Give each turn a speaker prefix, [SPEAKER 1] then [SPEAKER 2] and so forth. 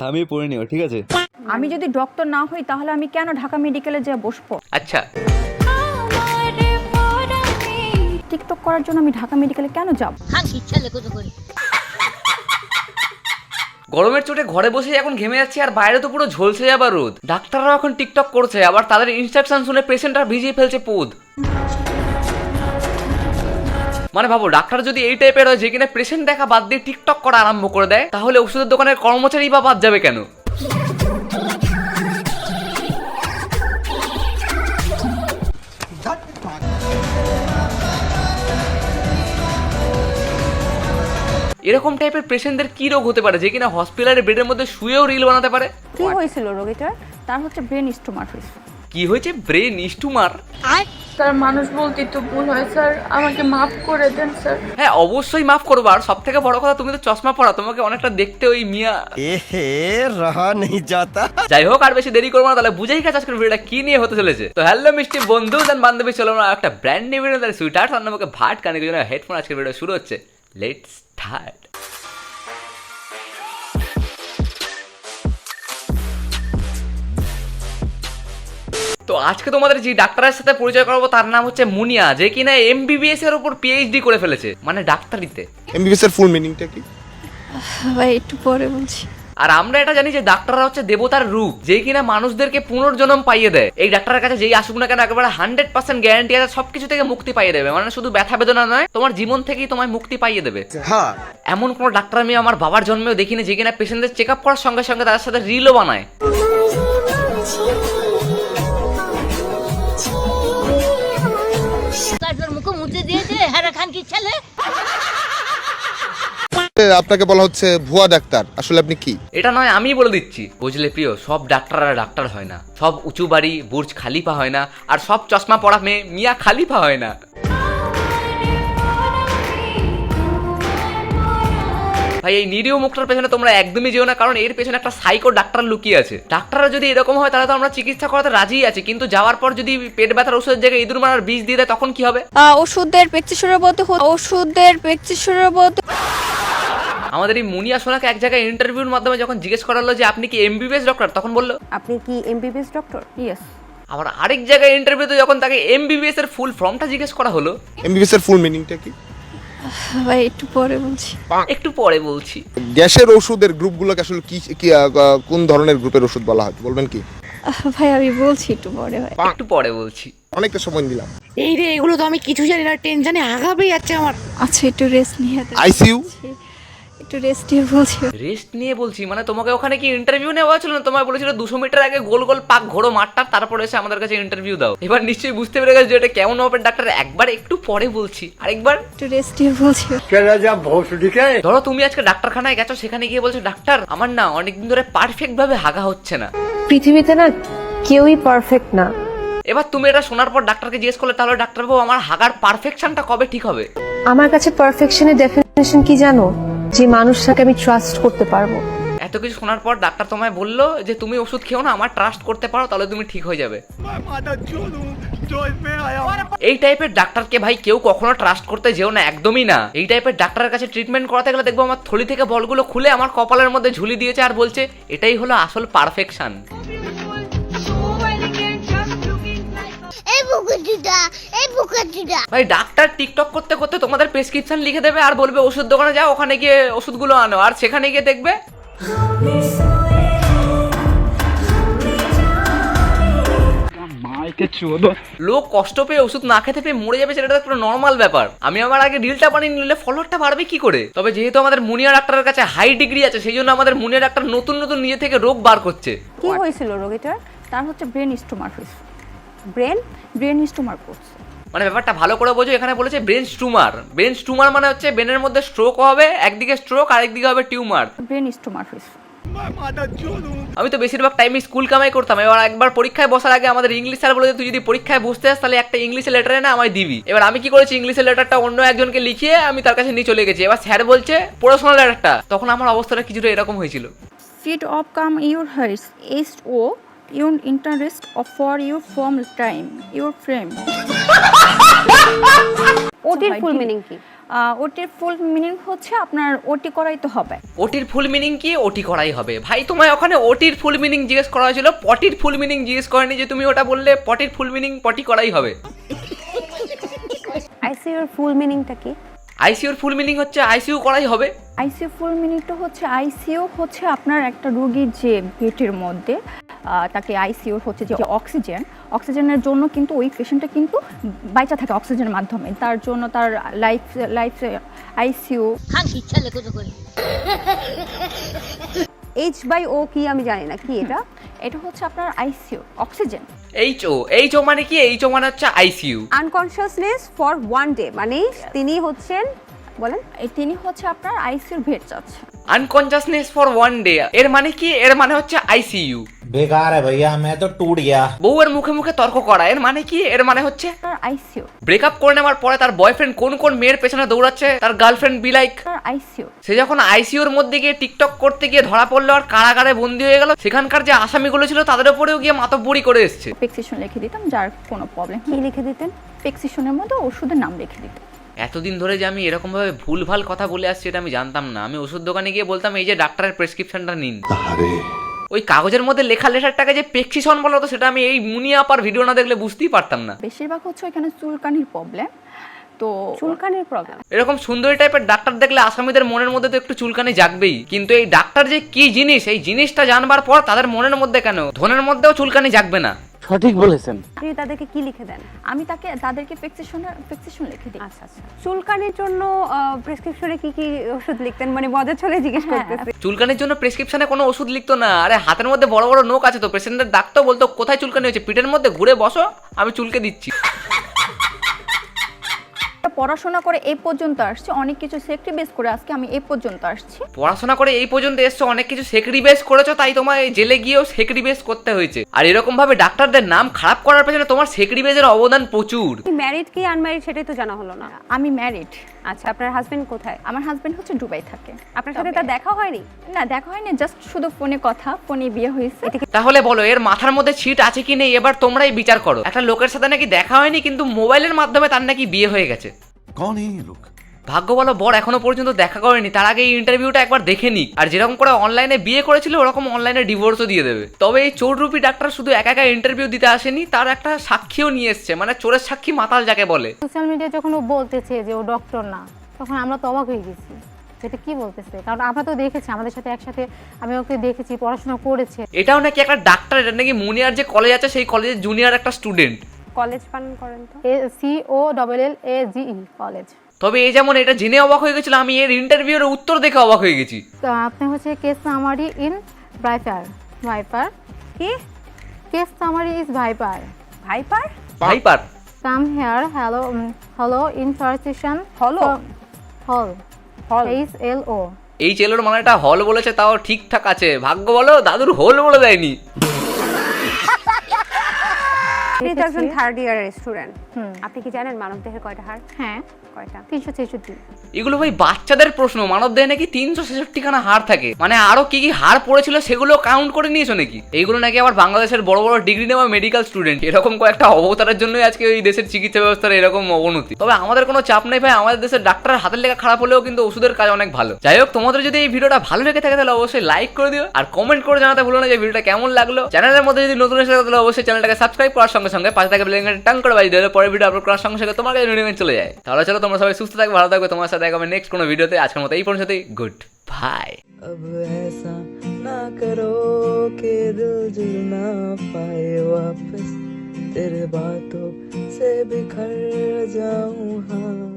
[SPEAKER 1] থামিয়ে পড়ে নিও ঠিক আছে?
[SPEAKER 2] আমি যদি ডক্টর না হই তাহলে আমি কেন ঢাকা মেডিকেলে যেয়ে বসবো?
[SPEAKER 3] আচ্ছা।
[SPEAKER 2] টিকটক করার জন্য আমি ঢাকা মেডিকেলে কেন যাব?
[SPEAKER 3] গরমের চোটে ঘরে বসে এখন ঘেমে যাচ্ছে আর বাইরে তো পুরো ঝলসে যাবার রোদ। ডাক্তাররাও এখন টিকটক করছে আবার তাদের ইনস্ট্রাকশন শুনে পেশেন্ট আর ভিজিয়ে ফেলছে পোদ। মানে ভাবো ডাক্তার যদি এই টাইপের হয় যে কিনা পেশেন্ট দেখা বাদ দিয়ে টিকটক করা আরম্ভ করে দেয় তাহলে ওষুধের দোকানের কর্মচারী বা বাদ যাবে কেন? এরকম টাইপের পেশেন্টদের কি রোগ হতে পারে যে কিনা হসপিটালের বেডের মধ্যে শুয়েও রিল বানাতে পারে?
[SPEAKER 2] কি হয়েছিল রোগীটার? তার হচ্ছে ব্রেন স্টোমার হয়েছে।
[SPEAKER 3] কি হয়েছে? ব্রেন স্টুমার
[SPEAKER 4] স্যার মানুষ বলতে তো ভুল হয় স্যার। আমাকে মাফ করে দেন স্যার।
[SPEAKER 3] হ্যাঁ অবশ্যই মাফ করব। আর সব থেকে বড় কথা তুমি তো চশমা পড়া তোমাকে অনেকটা দেখতে ওই মিয়া।
[SPEAKER 5] এহে রহা নেই যাতা।
[SPEAKER 3] যাই হোক আর বেশি দেরি করব না তাহলে বুঝেই গেছে আজকের ভিডিওটা কি নিয়ে হতে চলেছে। তো হ্যালো মিষ্টি বন্ধু দেন বান্ধবী চলো না একটা ব্র্যান্ড নিউ ভিডিও তাহলে সুইটার তার নামকে ভাট কানে জন্য হেডফোন আজকের ভিডিও শুরু হচ্ছে। লেট স্টার্ট তো আজকে তোমাদের যে ডাক্তারের সাথে পরিচয় করাবো তার নাম হচ্ছে মুনিয়া যে কিনা এমবিবিএস এর উপর পিএইচডি করে ফেলেছে মানে ডাক্তারিতে।
[SPEAKER 6] এমবিবিএস এর ফুল মিনিংটা কি?
[SPEAKER 4] ভাই একটু পরে বলছি।
[SPEAKER 3] আর আমরা এটা জানি যে ডাক্তাররা হচ্ছে দেবতার রূপ যে কিনা মানুষদেরকে পুনর্জন্ম পাইয়ে দেয়। এই ডাক্তারের কাছে যেই আসুক না কেন একেবারে হান্ড্রেড পার্সেন্ট গ্যারান্টি আছে সবকিছু থেকে মুক্তি পাইয়ে দেবে। মানে শুধু ব্যথা বেদনা নয় তোমার জীবন থেকেই তোমায় মুক্তি পাইয়ে দেবে।
[SPEAKER 6] হ্যাঁ।
[SPEAKER 3] এমন কোনো ডাক্তার আমি আমার বাবার জন্মেও দেখিনি যে কিনা পেশেন্টদের চেক আপ করার সঙ্গে সঙ্গে তাদের সাথে রিলও বানায়।
[SPEAKER 7] ছেলে?
[SPEAKER 6] আপনাকে বলা হচ্ছে ভুয়া ডাক্তার। আসলে আপনি কি?
[SPEAKER 3] এটা নয় আমি বলে দিচ্ছি। বুঝলে প্রিয় সব ডাক্তাররা ডাক্তার হয় না। সব উঁচু বাড়ি বুর্জ খালিফা হয় না। আর সব চশমা পড়া মেয়ে মিয়া খালিফা হয় না। ভাই এই নিরীহ মুখটার পেছনে তোমরা একদমই যেও না কারণ এর পেছনে একটা সাইকো ডাক্তার লুকিয়ে আছে। ডাক্তাররা যদি এরকম হয় তাহলে তো আমরা চিকিৎসা করাতে রাজি আছি কিন্তু যাওয়ার পর যদি পেট ব্যথার ওষুধের জায়গায় ইঁদুর মারার বীজ দিয়ে দেয় তখন কি হবে?
[SPEAKER 4] ওষুধের প্রেকচিসরের মধ্যে ওষুধের প্রেকচিসরের মধ্যে
[SPEAKER 3] আমাদের এই মুনিয়া সোনাকে এক জায়গায় ইন্টারভিউর মাধ্যমে যখন জিজ্ঞেস করা হলো যে আপনি কি এমবিবিএস ডক্টর তখন বলল
[SPEAKER 2] আপনি কি এমবিবিএস ডক্টর ইয়েস
[SPEAKER 3] আবার আরেক জায়গায় ইন্টারভিউতে যখন তাকে এমবিবিএস এর ফুল ফর্মটা জিজ্ঞেস করা হলো
[SPEAKER 6] এমবিবিএস এর ফুল মিনিংটা কি?
[SPEAKER 4] ভাই একটু পরে বলছি।
[SPEAKER 3] একটু পরে বলছি।
[SPEAKER 6] গ্যাসের ওষুধের গ্রুপগুলোকে আসলে কি কি আহ, কোন ধরনের গ্রুপের ওষুধ বলা হয় বলবেন কি?
[SPEAKER 4] ভাই আমি বলছি একটু পরে ভাই।
[SPEAKER 3] একটু পরে বলছি।
[SPEAKER 6] অনেকটা সময় দিলাম
[SPEAKER 7] এই রে এগুলো তো আমি কিছু জানি না টেনশনে আগাবে যাচ্ছে আমার।
[SPEAKER 4] আচ্ছা একটু রেস্ট নিয়ে।
[SPEAKER 6] আইসিইউ?
[SPEAKER 4] একটু রেস্ট নিয়ে বলছি।
[SPEAKER 3] রেস্ট নিয়ে বলছি মানে তোমাকে ওখানে কি ইন্টারভিউ নেওয়া ছিল না? তোমায় বলেছিল দুশো মিটার আগে গোল গোল পাক ঘোরো মাঠটা তারপরে এসে আমাদের কাছে ইন্টারভিউ দাও। এবার নিশ্চয়ই বুঝতে পেরে গেছে যে এটা কেমন হবে? ডাক্তার একবার একটু পরে বলছি। আরেকবার।
[SPEAKER 4] একটু রেস্ট নিয়ে বলছি।
[SPEAKER 3] ধরো তুমি আজকে ডাক্তারখানায় গেছো সেখানে গিয়ে বলছো ডাক্তার আমার না অনেকদিন ধরে পারফেক্ট ভাবে হাগা হচ্ছে না।
[SPEAKER 8] পৃথিবীতে না কেউই পারফেক্ট না।
[SPEAKER 3] এবার তুমি এটা শোনার পর ডাক্তারকে জিজ্ঞেস করলে তাহলে ডাক্তারবাবু আমার হাগার পারফেকশনটা কবে ঠিক হবে?
[SPEAKER 8] আমার কাছে পারফেকশনের ডেফিনেশন কি জানো? যে মানুষটাকে আমি ট্রাস্ট করতে পারব।
[SPEAKER 3] এত কিছু শোনার পর ডাক্তার তোমায় বলল যে তুমি ওষুধ খেও না, আমার ট্রাস্ট করতে পারো, তাহলে তুমি ঠিক হয়ে যাবে। এই টাইপের ডাক্তারকে ভাই কেউ কখনো ট্রাস্ট করতে যেও না, একদমই না। এই টাইপের ডাক্তারের কাছে ট্রিটমেন্ট করাতে গেলে দেখব আমার থলি থেকে বলগুলো খুলে আমার কপালের মধ্যে ঝুলি দিয়েছে আর বলছে, এটাই হলো আসল পারফেকশন
[SPEAKER 7] এই এই
[SPEAKER 3] ভাই ডাক্তার টিকটক করতে করতে তোমাদের প্রেসক্রিপশন লিখে দেবে আর বলবে ওষুধ দোকানে যাও ওখানে গিয়ে ওষুধগুলো আনো। আর সেখানে গিয়ে দেখবে লোক কষ্ট পেয়ে ওষুধ না খেতে পেয়ে মরে যাবে সেটা একটা নর্মাল ব্যাপার। আমি আমার আগে রিলটা বানিয়ে নিলে ফলোয়ারটা বাড়বে কি করে? তবে যেহেতু আমাদের মুনিয়া ডাক্তারের কাছে হাই ডিগ্রি আছে সেই জন্য আমাদের মুনিয়া ডাক্তার নতুন নতুন নিজে থেকে রোগ বার করছে।
[SPEAKER 2] কি হয়েছিল রোগীটার? তার হচ্ছে ব্রেন স্টোমার হয়েছে ব্রেন ব্রেন স্টোমার করছে
[SPEAKER 3] মানে ব্যাপারটা ভালো করে বোঝো এখানে বলেছে ব্রেন স্টুমার ব্রেন স্টুমার মানে হচ্ছে ব্রেনের মধ্যে স্ট্রোক হবে একদিকে স্ট্রোক আরেকদিকে হবে টিউমার
[SPEAKER 2] ব্রেন স্টোমার হয়েছে
[SPEAKER 3] আমি তো বেশিরভাগ টাইমে স্কুল কামাই করতাম। এবার একবার পরীক্ষায় বসার আগে আমাদের ইংলিশ স্যার বলে তুই যদি পরীক্ষায় বসতে আস তাহলে একটা ইংলিশের লেটারে না আমায় দিবি। এবার আমি কি করেছি ইংলিশের লেটারটা অন্য একজনকে লিখিয়ে আমি তার কাছে নিয়ে চলে গেছি। এবার স্যার বলছে পড়াশোনার লেটারটা তখন আমার অবস্থাটা কিছুটা এরকম হয়েছিল।
[SPEAKER 2] Fit of come your highest oh your interest for your form time your frame.
[SPEAKER 8] ওটির full meaning কি?
[SPEAKER 2] ওটির ফুল মিনিং হচ্ছে আপনার ওটি করাই তো হবে।
[SPEAKER 3] ওটির ফুল মিনিং কি? ওটি করাই হবে। ভাই তোমায় ওখানে ওটির ফুল মিনিং জিজ্ঞেস করা হয়েছিল পটির ফুল মিনিং জিজ্ঞেস করেনি যে তুমি ওটা বললে পটির ফুল মিনিং পটি করাই হবে।
[SPEAKER 8] আইসিইউর ফুল মিনিংটা কি?
[SPEAKER 3] আইসিউর ফুল মিনিং হচ্ছে আইসিইউ করাই হবে।
[SPEAKER 2] আইসিইউ ফুল মিনিংটা হচ্ছে আইসিইউ হচ্ছে আপনার একটা রোগীর যে পেটের মধ্যে। তাকে আইসিইউ হচ্ছে যে অক্সিজেন অক্সিজেনের জন্য কিন্তু ওই পেশেন্টটা কিন্তু বাইচা থাকে অক্সিজেনের মাধ্যমে। তার জন্য তার লাইফ লাইফ আইসিইউ
[SPEAKER 7] করে।
[SPEAKER 8] এইচ বাই ও কি আমি জানি না কি এটা?
[SPEAKER 2] এটা হচ্ছে আপনার ICU oxygen
[SPEAKER 3] H O H O মানে কি? এইচ ও মানে হচ্ছে ICU
[SPEAKER 8] unconsciousness for one day মানে তিনি হচ্ছেন বলেন।
[SPEAKER 2] এই তিনি হচ্ছে আপনার আইসিইউর ভেট যাচ্ছে
[SPEAKER 3] আনকনসিয়াসনেস ফর ওয়ান ডে এর মানে কি? এর মানে হচ্ছে আইসিইউ
[SPEAKER 1] बेकार है भैया मैं तो टूट गया
[SPEAKER 3] বউয়ের মুখে মুখে তর্ক করা এর মানে কি এর মানে হচ্ছে
[SPEAKER 2] আপনার আইসিইউ
[SPEAKER 3] ব্রেকআপ করে নেওয়ার পরে তার বয়ফ্রেন্ড কোন কোন মেয়ের পেছনে দৌড়াচ্ছে তার গার্লফ্রেন্ড বি লাইক
[SPEAKER 2] আপনার আইসিইউ
[SPEAKER 3] সে যখন আইসিইউর মধ্যে গিয়ে টিকটক করতে গিয়ে ধরা পড়লো আর কারাগারে বন্দি হয়ে গেল সেখানকার যে আসামিগুলো ছিল তাদের উপরেও গিয়ে মাতব্বরি করে এসছে
[SPEAKER 2] পেক্সিশন লিখে দিতাম যার কোনো প্রবলেম
[SPEAKER 8] কি লিখে দিতেন
[SPEAKER 2] পেক্সিশনের মধ্যে ওষুধের নাম লিখে দিতাম
[SPEAKER 3] এতদিন ধরে যে আমি এরকম ভাবে ভুলভাল কথা বলে আসছি এটা আমি জানতাম না আমি ওষুধ দোকানে গিয়ে বলতাম এই যে ডাক্তারের প্রেসক্রিপশনটা নিন ওই কাগজের মধ্যে লেখা লেখারটাকে যে পেক্সিশন বলা হতো সেটা আমি এই মুনিয়া আপার ভিডিও না দেখলে বুঝতেই পারতাম না।
[SPEAKER 2] বেশিরভাগ হচ্ছে এখানে চুলকানির প্রবলেম তো
[SPEAKER 8] চুলকানির প্রবলেম
[SPEAKER 3] এরকম সুন্দরী টাইপের ডাক্তার দেখলে আসামিদের মনের মধ্যে তো একটু চুলকানি জাগবেই। কিন্তু এই ডাক্তার যে কি জিনিস এই জিনিসটা জানবার পর তাদের মনের মধ্যে কেন? ধনের মধ্যেও চুলকানি জাগবে না।
[SPEAKER 8] আপনি তাদেরকে কি লিখে দেন?
[SPEAKER 2] আমি তাকে তাদেরকে প্রেসক্রিপশন প্রেসক্রিপশন লিখে দিই।
[SPEAKER 8] আচ্ছা আচ্ছা। চুলকানির জন্য প্রেসক্রিপশনে কি কি ওষুধ লিখতেন? মানে মজা চলে জিজ্ঞেস
[SPEAKER 2] হ্যাঁ।
[SPEAKER 8] করতেছি।
[SPEAKER 3] চুলকানির জন্য প্রেসক্রিপশনে কোনো ওষুধ লিখতো না। আরে হাতের মধ্যে বড় বড় নোক আছে তো। পেশেন্টের ডাক্তার বলতো কোথায় চুলকানি হয়েছে? পিঠের মধ্যে? ঘুরে বসো আমি চুলকে দিচ্ছি।
[SPEAKER 2] পড়াশোনা করে এই পর্যন্ত আসছি অনেক কিছু সেক্টরি বেস করে আজকে আমি এই পর্যন্ত আসছি।
[SPEAKER 3] পড়াশোনা করে এই পর্যন্ত এসছো অনেক কিছু সেক্রি বেস করেছ তাই তোমার এই জেলে গিয়েও সেক্রি বেস করতে হয়েছে। আর এরকম ভাবে ডাক্তারদের নাম খারাপ করার পেছনে তোমার সেক্রি বেসের অবদান প্রচুর।
[SPEAKER 8] ম্যারিড কি আনম্যারিড সেটাই তো জানা হলো না।
[SPEAKER 2] আমি ম্যারিড
[SPEAKER 8] আচ্ছা আপনার হাজবেন্ড কোথায়?
[SPEAKER 2] আমার হাজবেন্ড হচ্ছে দুবাই থাকে।
[SPEAKER 8] আপনার সাথে তার দেখা হয়নি?
[SPEAKER 2] না দেখা হয়নি জাস্ট শুধু ফোনে কথা ফোনে বিয়ে হয়েছে।
[SPEAKER 3] তাহলে বলো এর মাথার মধ্যে ছিট আছে কি নেই? এবার তোমরাই বিচার করো। একটা লোকের সাথে নাকি দেখা হয়নি কিন্তু মোবাইলের মাধ্যমে তার নাকি বিয়ে হয়ে গেছে।
[SPEAKER 9] কন এই লোক?
[SPEAKER 3] ভাগ্য বর এখনও পর্যন্ত দেখা করেনি। তার আগে এই ইন্টারভিউটা একবার দেখে নি আর যেরকম করে অনলাইনে বিয়ে করেছিল ওরকম অনলাইনে ডিভোর্সও দিয়ে দেবে। তবে এই চোররূপী ডাক্তার শুধু একা একা ইন্টারভিউ দিতে আসেনি তার একটা সাক্ষীও নিয়ে এসছে। মানে চোরের সাক্ষী মাতাল যাকে বলে।
[SPEAKER 10] সোশ্যাল মিডিয়া যখন ও বলতেছে যে ও ডক্টর না তখন আমরা তো অবাক হয়ে গেছি। সেটা কি বলতেছে? কারণ আমরা তো দেখেছি আমাদের সাথে একসাথে আমি ওকে দেখেছি পড়াশোনা করেছে।
[SPEAKER 3] এটাও নাকি একটা ডাক্তার এটা নাকি মুনিয়ার যে কলেজ আছে সেই কলেজের জুনিয়র একটা স্টুডেন্ট
[SPEAKER 8] কলেজ পান করেন তো?
[SPEAKER 10] A C O double L A G E college.
[SPEAKER 3] তবে এই যেমন এটা জেনে অবাক হয়ে গেছিল আমি এর ইন্টারভিউর উত্তর দেখে অবাক হয়ে গেছি।
[SPEAKER 10] তো আপনি হচ্ছে case summary in viper viper
[SPEAKER 8] কি?
[SPEAKER 10] Case summary is viper
[SPEAKER 8] viper
[SPEAKER 3] viper
[SPEAKER 10] come here hello hello in ফার্সেশন
[SPEAKER 8] Hello?
[SPEAKER 10] হল
[SPEAKER 8] হল
[SPEAKER 10] এইচ এল ও
[SPEAKER 3] এই চেলোর মানেটা হল বলেছে তাও ঠিকঠাক আছে। ভাগ্য বলো দাদুর হোল বলে দেয়নি।
[SPEAKER 8] আপনি তো একজন থার্ড ইয়ারের স্টুডেন্ট আপনি কি জানেন মানব দেহের কয়টা হাড়?
[SPEAKER 10] হ্যাঁ।
[SPEAKER 8] কয়টা?
[SPEAKER 10] তিনশো ছেষট্টি।
[SPEAKER 3] এগুলো ভাই বাচ্চাদের প্রশ্ন মানব দেহে নাকি তিনশো ছেষট্টি খানা হাড় থাকে? মানে আরও কি কি হাড় পড়েছিল সেগুলো কাউন্ট করে নিয়েছো নাকি? এইগুলো নাকি আবার বাংলাদেশের বড় বড় ডিগ্রি নেওয়া মেডিকেল স্টুডেন্ট এরকম কয়েকটা অবতারের জন্যই আজকে ওই দেশের চিকিৎসা ব্যবস্থার এরকম অবনতি। তবে আমাদের কোনো চাপ নেই ভাই আমাদের দেশের ডাক্তারের হাতের লেখা খারাপ হলেও কিন্তু ওষুধের কাজ অনেক ভালো। যাই হোক তোমাদের যদি এই ভিডিওটা ভালো লেগে থাকে তাহলে অবশ্যই লাইক করে দিও। আর কমেন্ট করে জানাতে ভুলো না যে ভিডিওটা কেমন লাগল। চ্যানেলের মধ্যে যদি নতুন এসে থাকে তাহলে অবশ্যই চ্যানেলটাকে সাবস্ক্রাইব করার সঙ্গে সঙ্গে পাশে থাকা বেল টাং করে বাজিয়ে দিলে পরের ভিডিও আপলোড করার সঙ্গে সঙ্গে তোমার কাছে নোটিফিকেশন চলে যায় তাহলে চলো তোমরা সবাই সুস্থ থাকবে ভালো থাকবে তোমার সাথে দেখা হবে নেক্সট কোনো ভিডিওতে আজকের মতো এই পর্যন্তই গুড বাই
[SPEAKER 11] अब ऐसा ना करो कि दिल जुड़ ना पाए वापस तेरे बातों से बिखर जाऊं हाँ